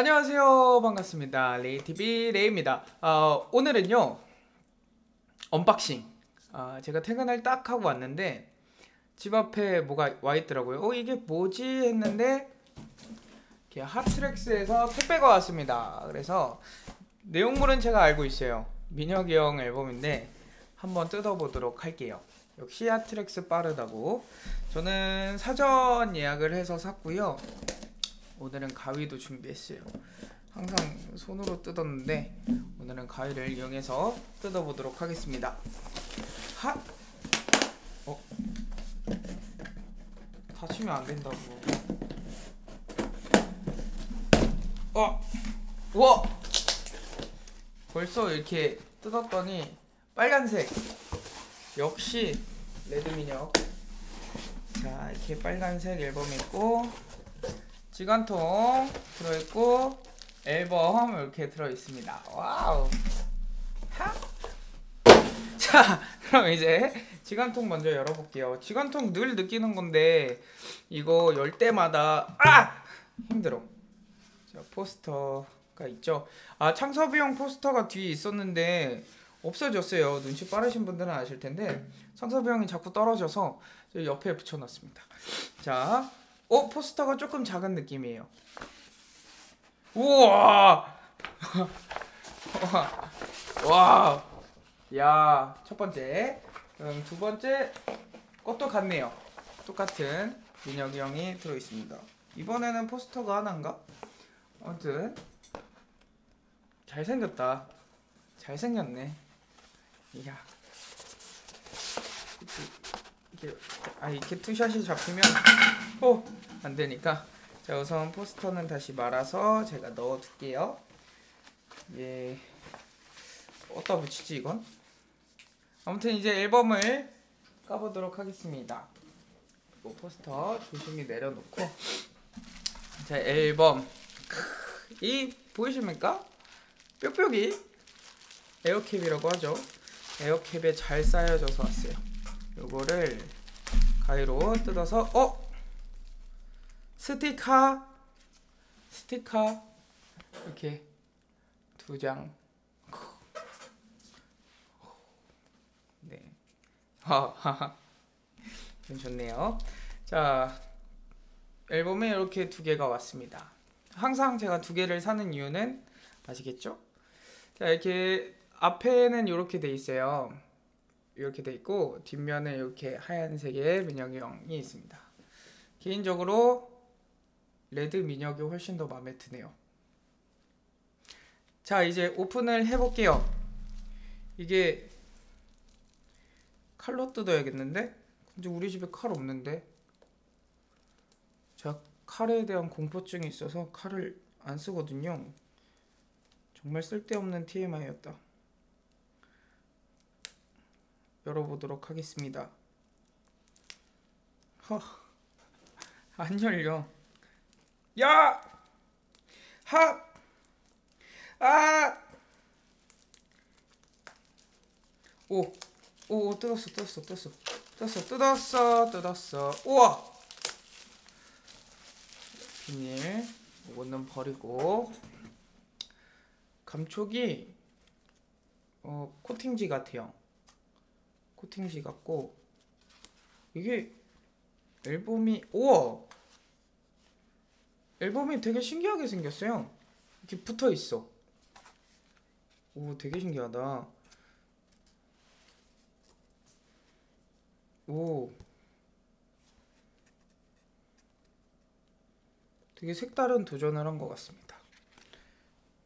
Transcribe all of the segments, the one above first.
안녕하세요. 반갑습니다. 레이TV 레이입니다. 어, 오늘은요 언박싱. 어, 제가 퇴근을 딱 하고 왔는데 집 앞에 뭐가 와 있더라고요. 어 이게 뭐지? 했는데 이렇게 핫트랙스에서 택배가 왔습니다. 그래서 내용물은 제가 알고 있어요. 민혁이 형 앨범인데 한번 뜯어보도록 할게요. 역시 핫트랙스 빠르다고. 저는 사전 예약을 해서 샀고요 오늘은 가위도 준비했어요. 항상 손으로 뜯었는데 오늘은 가위를 이용해서 뜯어보도록 하겠습니다. 하! 어? 다치면 안 된다고. 어! 우와! 벌써 이렇게 뜯었더니 빨간색. 역시 레드미녀. 자, 이렇게 빨간색 앨범이 있고 지간통 들어있고 앨범 이렇게 들어있습니다. 와우. 하? 자, 그럼 이제 지간통 먼저 열어볼게요. 지간통 늘 느끼는 건데 이거 열 때마다 아 힘들어. 자, 포스터가 있죠. 아 창섭이형 포스터가 뒤에 있었는데 없어졌어요. 눈치 빠르신 분들은 아실 텐데 창섭이 형이 자꾸 떨어져서 옆에 붙여놨습니다. 자, 어 포스터가 조금 작은 느낌이에요. 우와, 와, 야, 첫 번째, 그럼 두 번째 것도 같네요. 똑같은 민혁이 형이 들어 있습니다. 이번에는 포스터가 하나인가? 아무튼 잘 생겼다. 잘 생겼네. 이야. 이렇게 아 이렇게 투샷이 잡히면 어, 안 되니까 자 우선 포스터는 다시 말아서 제가 넣어 둘게요. 예. 어디다 붙이지 이건? 아무튼 이제 앨범을 까보도록 하겠습니다. 이 포스터 조심히 내려놓고 자 앨범 이 보이십니까? 뾱뾱이 에어캡이라고 하죠. 에어캡에 잘 쌓여져서 왔어요. 요거를 가위로 뜯어서 어 스티커 스티커 이렇게 두 장. 네. 하하하. 좋네요. 자 앨범에 이렇게 두 개가 왔습니다. 항상 제가 두 개를 사는 이유는 아시겠죠? 자 이렇게 앞에는 이렇게 돼 있어요. 이렇게 돼 있고 뒷면에 이렇게 하얀색의 민혁이 형이 있습니다. 개인적으로 레드 민혁이 훨씬 더 마음에 드네요. 자 이제 오픈을 해볼게요. 이게 칼로 뜯어야겠는데? 근데 우리 집에 칼 없는데? 제가 칼에 대한 공포증이 있어서 칼을 안 쓰거든요. 정말 쓸데없는 TMI였다. 열어보도록 하겠습니다. 허, 안 열려. 야! 하! 아! 오, 오, 뜯었어, 뜯었어, 뜯었어, 뜯었어, 뜯었어, 뜯었어. 우와! 비닐, 이거는 버리고. 감촉이 어, 코팅지 같아요. 코팅지 같고 이게 앨범이 우와 앨범이 되게 신기하게 생겼어요. 이렇게 붙어 있어. 오 되게 신기하다. 오. 되게 색다른 도전을 한 것 같습니다.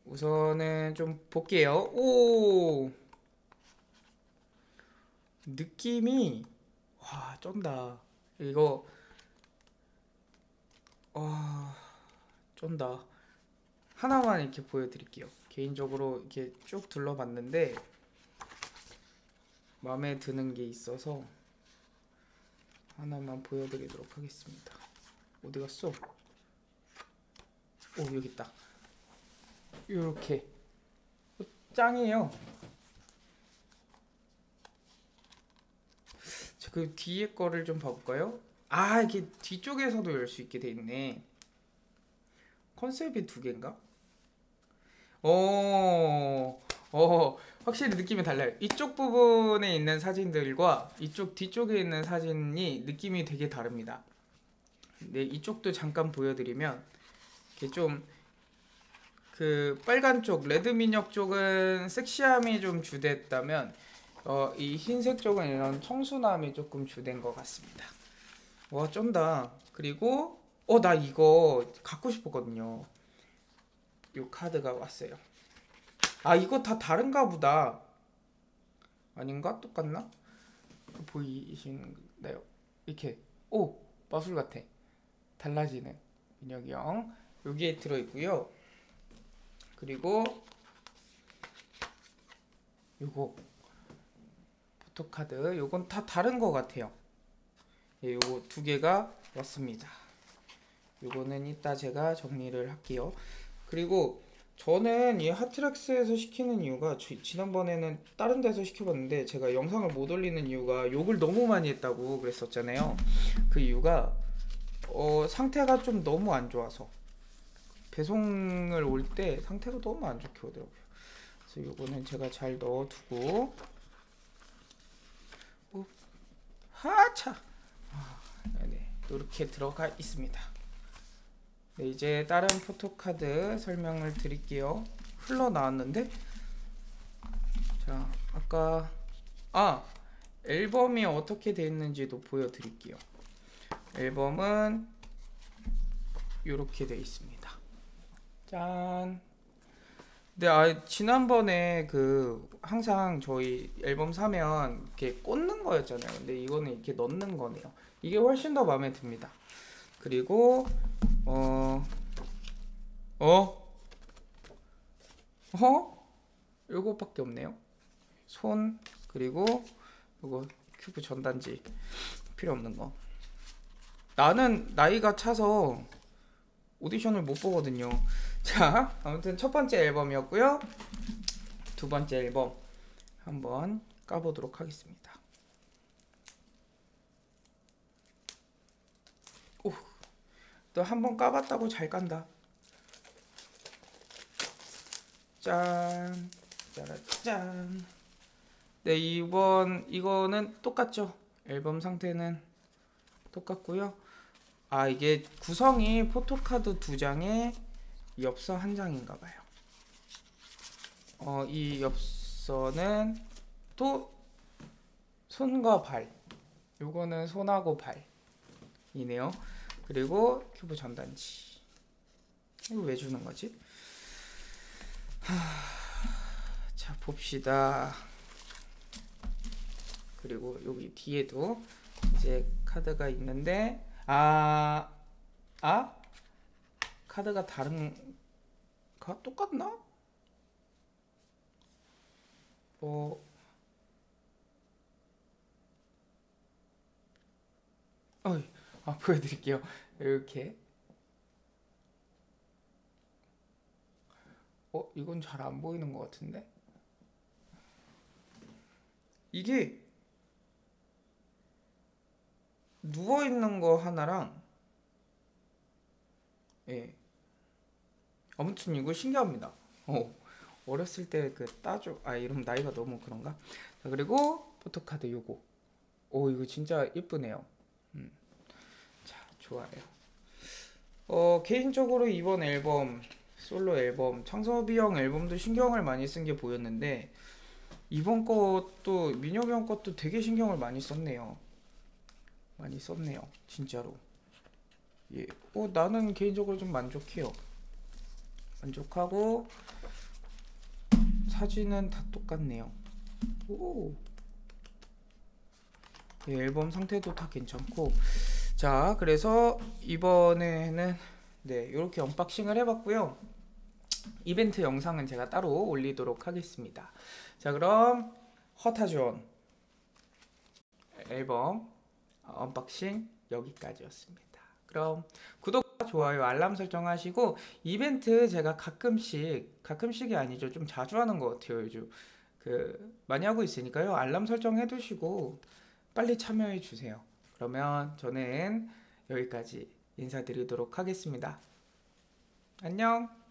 우선은 좀 볼게요. 오! 느낌이 와 쩐다. 이거 와 쩐다. 하나만 이렇게 보여드릴게요. 개인적으로 이렇게 쭉 둘러봤는데 마음에 드는 게 있어서 하나만 보여드리도록 하겠습니다. 어디 갔어? 오 여기 있다. 이렇게. 짱이에요. 그 뒤에 거를 좀 봐볼까요? 아 이게 뒤쪽에서도 열 수 있게 돼 있네 컨셉이 두 개인가? 어, 어, 확실히 느낌이 달라요. 이쪽 부분에 있는 사진들과 이쪽 뒤쪽에 있는 사진이 느낌이 되게 다릅니다. 네, 이쪽도 잠깐 보여드리면 이렇게 좀 그 빨간 쪽 레드 민혁 쪽은 섹시함이 좀 주됐다면 어, 이 흰색 쪽은 이런 청순함이 조금 주된 것 같습니다. 와 쩐다. 그리고 어 나 이거 갖고 싶었거든요. 이 카드가 왔어요. 아 이거 다 다른가 보다. 아닌가? 똑같나? 보이시나요? 이렇게 오 마술 같아. 달라지는 민혁이 형 여기에 들어 있고요. 그리고 요거 포토카드 요건 다 다른 것 같아요. 예, 요거 두 개가 왔습니다. 요거는 이따 제가 정리를 할게요. 그리고 저는 이 하트렉스에서 시키는 이유가 지- 지난번에는 다른 데서 시켜봤는데 제가 영상을 못 올리는 이유가 욕을 너무 많이 했다고 그랬었잖아요. 그 이유가 어, 상태가 좀 너무 안 좋아서 배송을 올 때 상태가 너무 안 좋게 오더라고요. 그래서 요거는 제가 잘 넣어두고 오, 하차 아, 네 이렇게 들어가 있습니다. 네, 이제 다른 포토카드 설명을 드릴게요. 흘러 나왔는데 자 아까 아 앨범이 어떻게 되어 있는지도 보여드릴게요. 앨범은 이렇게 되어 있습니다. 짠. 네, 아, 지난번에 그 항상 저희 앨범 사면 이렇게 꽂는 거였잖아요. 근데 이거는 이렇게 넣는 거네요. 이게 훨씬 더 마음에 듭니다. 그리고 어, 어, 어, 요거밖에 없네요. 손 그리고 요거 큐브 전단지 필요 없는 거. 나는 나이가 차서 오디션을 못 보거든요. 자, 아무튼 첫 번째 앨범이었고요. 두 번째 앨범 한번 까보도록 하겠습니다. 오, 또한번 까봤다고 잘 깐다. 짠, 짜라짠. 네, 이번 이거는 똑같죠. 앨범 상태는 똑같고요. 아, 이게 구성이 포토카드 두 장에 엽서 한 장인가 봐요. 어, 이 엽서는 또 손과 발. 요거는 손하고 발이네요. 그리고 큐브 전단지. 이거 왜 주는 거지? 하... 자, 봅시다. 그리고 여기 뒤에도 이제 카드가 있는데 아, 아? 카드가 다른 가? 똑같나? 어, 어이, 아, 보여드릴게요. 이렇게. 어, 이건 잘 안 보이는 것 같은데? 이게 누워 있는 거 하나랑 예. 아무튼 이거 신기합니다. 어. 어렸을 때 그 따줘 아 이름 나이가 너무 그런가? 자, 그리고 포토카드 요거. 오 이거 진짜 예쁘네요. 음. 자 좋아요. 어 개인적으로 이번 앨범 솔로 앨범 창섭이 형 앨범도 신경을 많이 쓴 게 보였는데 이번 것도 민혁이 형 것도 되게 신경을 많이 썼네요. 많이 썼네요. 진짜로. 예. 어, 나는 개인적으로 좀 만족해요. 만족하고 사진은 다 똑같네요. 오. 예, 앨범 상태도 다 괜찮고 자, 그래서 이번에는 네, 이렇게 언박싱을 해봤고요. 이벤트 영상은 제가 따로 올리도록 하겠습니다. 자, 그럼 허타존 앨범 언박싱 여기까지였습니다. 그럼 구독과 좋아요, 알람 설정하시고 이벤트 제가 가끔씩 가끔씩이 아니죠. 좀 자주 하는 것 같아요. 요즘 그 많이 하고 있으니까요. 알람 설정해 두시고 빨리 참여해 주세요. 그러면 저는 여기까지 인사드리도록 하겠습니다. 안녕.